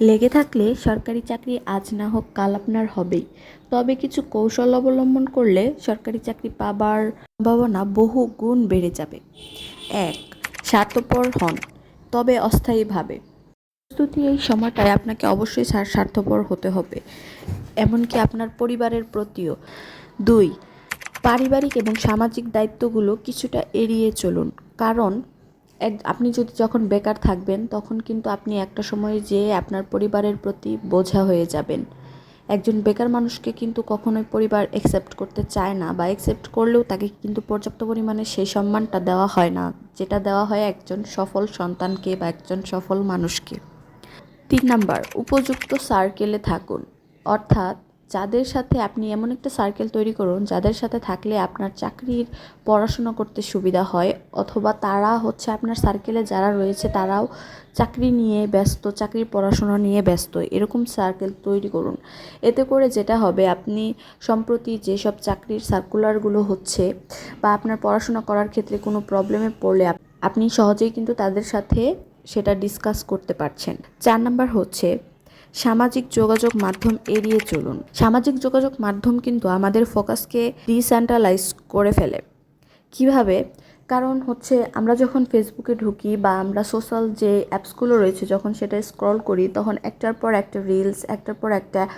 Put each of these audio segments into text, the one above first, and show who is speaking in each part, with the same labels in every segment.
Speaker 1: লেগে থাকলে সরকারি চাকরি আজ না হোক কাল আপনার হবেই। তবে কিছু কৌশল অবলম্বন করলে সরকারি চাকরি পাবার সম্ভাবনা বহু গুণ বেড়ে যাবে। এক, স্বার্থপর হন, তবে অস্থায়ীভাবে প্রস্তুতি এই সময়টায় আপনাকে অবশ্যই স্বার্থপর হতে হবে, এমনকি আপনার পরিবারের প্রতিও। দুই, পারিবারিক এবং সামাজিক দায়িত্বগুলো কিছুটা এড়িয়ে চলুন, কারণ এক, আপনি যদি যখন বেকার থাকবেন, তখন কিন্তু আপনি একটা সময় যেয়ে আপনার পরিবারের প্রতি বোঝা হয়ে যাবেন। একজন বেকার মানুষকে কিন্তু কখনোই পরিবার অ্যাকসেপ্ট করতে চায় না বা অ্যাকসেপ্ট করলেও তাকে কিন্তু পর্যাপ্ত পরিমাণে সেই সম্মানটা দেওয়া হয় না, যেটা দেওয়া হয় একজন সফল সন্তানকে বা একজন সফল মানুষকে। তিন নাম্বার, উপযুক্ত সার্কেলে থাকুন। অর্থাৎ যাদের সাথে আপনি এমন একটা সার্কেল তৈরি করুন, যাদের সাথে থাকলে আপনার চাকরির পড়াশোনা করতে সুবিধা হয়, অথবা তারা হচ্ছে আপনার সার্কেলে যারা রয়েছে, তারাও চাকরি নিয়ে ব্যস্ত, চাকরির পড়াশোনা নিয়ে ব্যস্ত, এরকম সার্কেল তৈরি করুন। এতে করে যেটা হবে, আপনি সম্প্রতি যেসব চাকরির সার্কুলারগুলো হচ্ছে, বা আপনার পড়াশোনা করার ক্ষেত্রে কোনো প্রবলেমে পড়লে আপনি সহজেই কিন্তু তাদের সাথে সেটা ডিসকাস করতে পারছেন। চার নাম্বার হচ্ছে সামাজিক যোগাযোগ মাধ্যম এড়িয়ে চলুন। সামাজিক যোগাযোগ মাধ্যম কিন্তু আমাদের ফোকাসকে ডিসেন্ট্রালাইজ করে ফেলে। কীভাবে? কারণ হচ্ছে আমরা যখন ফেসবুকে ঢুকি বা আমরা সোশ্যাল যে অ্যাপসগুলো রয়েছে, যখন সেটা স্ক্রল করি, তখন একটার পর একটা রিলস, একটার পর একটা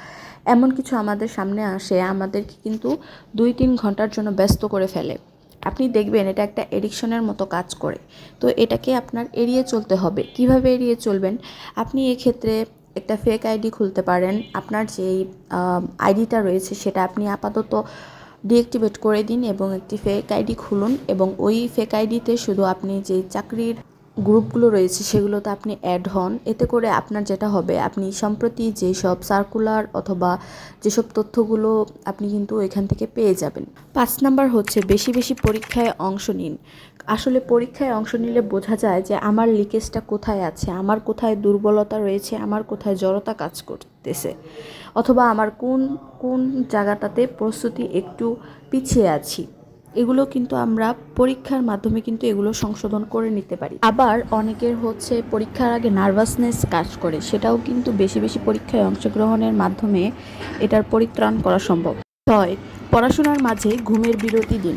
Speaker 1: এমন কিছু আমাদের সামনে আসে, আমাদেরকে কিন্তু দুই তিন ঘণ্টার জন্য ব্যস্ত করে ফেলে। আপনি দেখবেন এটা একটা এডিকশনের মতো কাজ করে। তো এটাকে আপনার এড়িয়ে চলতে হবে। কীভাবে এড়িয়ে চলবেন? আপনি এক্ষেত্রে একটা ফেক আইডি খুলতে পারেন। আপনার যেই আইডিটা রয়েছে সেটা আপনি আপাতত ডিঅ্যাক্টিভেট করে দিন এবং একটি ফেক আইডি খুলুন এবং ওই ফেক আইডিতে শুধু আপনি যে চাকরির গ্রুপগুলো রয়েছে, সেগুলোতে আপনি অ্যাড হন। এতে করে আপনার যেটা হবে, আপনি সম্প্রতি যেসব সার্কুলার অথবা যেসব তথ্যগুলো আপনি কিন্তু এখান থেকে পেয়ে যাবেন। পাঁচ নাম্বার হচ্ছে বেশি বেশি পরীক্ষায় অংশ নিন। আসলে পরীক্ষায় অংশ নিলে বোঝা যায় যে আমার লিকেজটা কোথায় আছে, আমার কোথায় দুর্বলতা রয়েছে, আমার কোথায় জড়তা কাজ করতেছে, অথবা আমার কোন কোন জায়গাটাতে প্রস্তুতি একটু পিছিয়ে আছি। এগুলো কিন্তু আমরা পরীক্ষার মাধ্যমে কিন্তু এগুলো সংশোধন করে নিতে পারি। আবার অনেকের হচ্ছে পরীক্ষার আগে নার্ভাসনেস কাজ করে, সেটাও কিন্তু বেশি বেশি পরীক্ষায় অংশগ্রহণের মাধ্যমে এটার পরিত্রাণ করা সম্ভব। ছয় পড়াশোনার মাঝে ঘুমের বিরতি দিন।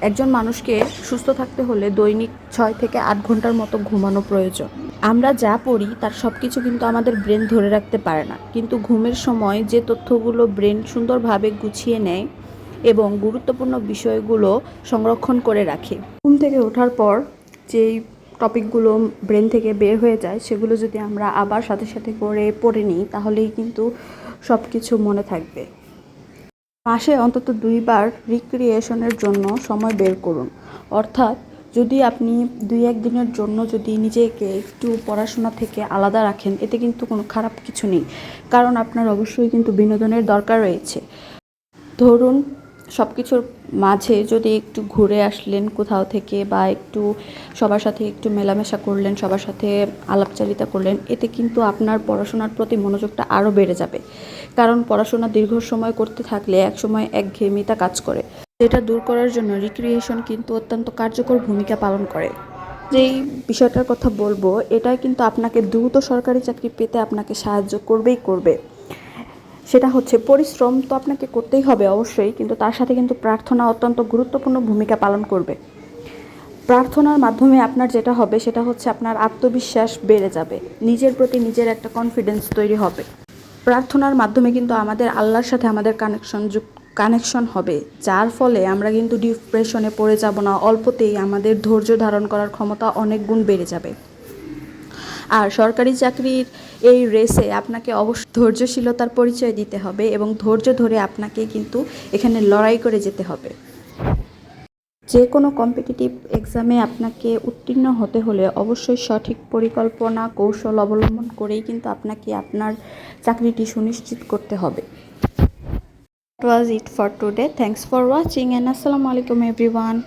Speaker 1: একজন মানুষকে সুস্থ থাকতে হলে দৈনিক ছয় থেকে আট ঘণ্টার মতো ঘুমানো প্রয়োজন। আমরা যা পড়ি, তার সব কিছু কিন্তু আমাদের ব্রেন ধরে রাখতে পারে না। কিন্তু ঘুমের সময় যে তথ্যগুলো ব্রেন সুন্দরভাবে গুছিয়ে নেয় এবং গুরুত্বপূর্ণ বিষয়গুলো সংরক্ষণ করে রাখে। ঘুম থেকে ওঠার পর যেই টপিকগুলো ব্রেন থেকে বের হয়ে যায়, সেগুলো যদি আমরা আবার সাথে সাথে করে পড়ে নিই, তাহলেই কিন্তু সব কিছু মনে থাকবে। মাসে অন্তত দুইবার রিক্রিয়েশনের জন্য সময় বের করুন। অর্থাৎ যদি আপনি দুই এক দিনের জন্য যদি নিজেকে একটু পড়াশোনা থেকে আলাদা রাখেন, এতে কিন্তু কোনো খারাপ কিছু নেই। কারণ আপনার অবশ্যই কিন্তু বিনোদনের দরকার রয়েছে। ধরুন সব কিছুর মাঝে যদি একটু ঘুরে আসলেন কোথাও থেকে বা একটু সবার সাথে একটু মেলামেশা করলেন, সবার সাথে আলাপচারিতা করলেন, এতে কিন্তু আপনার পড়াশোনার প্রতি মনোযোগটা আরও বেড়ে যাবে। কারণ পড়াশোনা দীর্ঘ সময় করতে থাকলে এক সময় একঘেয়েমিতা কাজ করে। যেটা দূর করার জন্য রিক্রিয়েশন কিন্তু অত্যন্ত কার্যকর ভূমিকা পালন করে। যেই বিষয়টার কথা বলব এটা কিন্তু আপনাকে দ্রুত সরকারি চাকরি পেতে আপনাকে সাহায্য করবেই করবে। সেটা হচ্ছে পরিশ্রম তো আপনাকে করতেই হবে অবশ্যই, কিন্তু তার সাথে কিন্তু প্রার্থনা অত্যন্ত গুরুত্বপূর্ণ ভূমিকা পালন করবে। প্রার্থনার মাধ্যমে আপনার যেটা হবে সেটা হচ্ছে আপনার আত্মবিশ্বাস বেড়ে যাবে, নিজের প্রতি নিজের একটা কনফিডেন্স তৈরি হবে। প্রার্থনার মাধ্যমে কিন্তু আমাদের আল্লাহর সাথে আমাদের কানেকশন কানেকশন হবে, যার ফলে আমরা কিন্তু ডিপ্রেশনে পড়ে যাব না, অল্পতেই আমাদের ধৈর্য ধারণ করার ক্ষমতা অনেক গুণ বেড়ে যাবে। আর সরকারি চাকরির এই রেসে আপনাকে অবশ্যই ধৈর্যশীলতার পরিচয় দিতে হবে এবং ধৈর্য ধরে আপনাকে কিন্তু এখানে লড়াই করে যেতে হবে যে কোনো কম্পিটিটিভ এক্সামে আপনাকে উত্তীর্ণ হতে হলে অবশ্যই সঠিক পরিকল্পনা, কৌশল অবলম্বন করেই কিন্তু আপনাকে আপনার চাকরিটি সুনিশ্চিত করতে হবে was it for today. Thanks for watching and Assalamu alaikum everyone.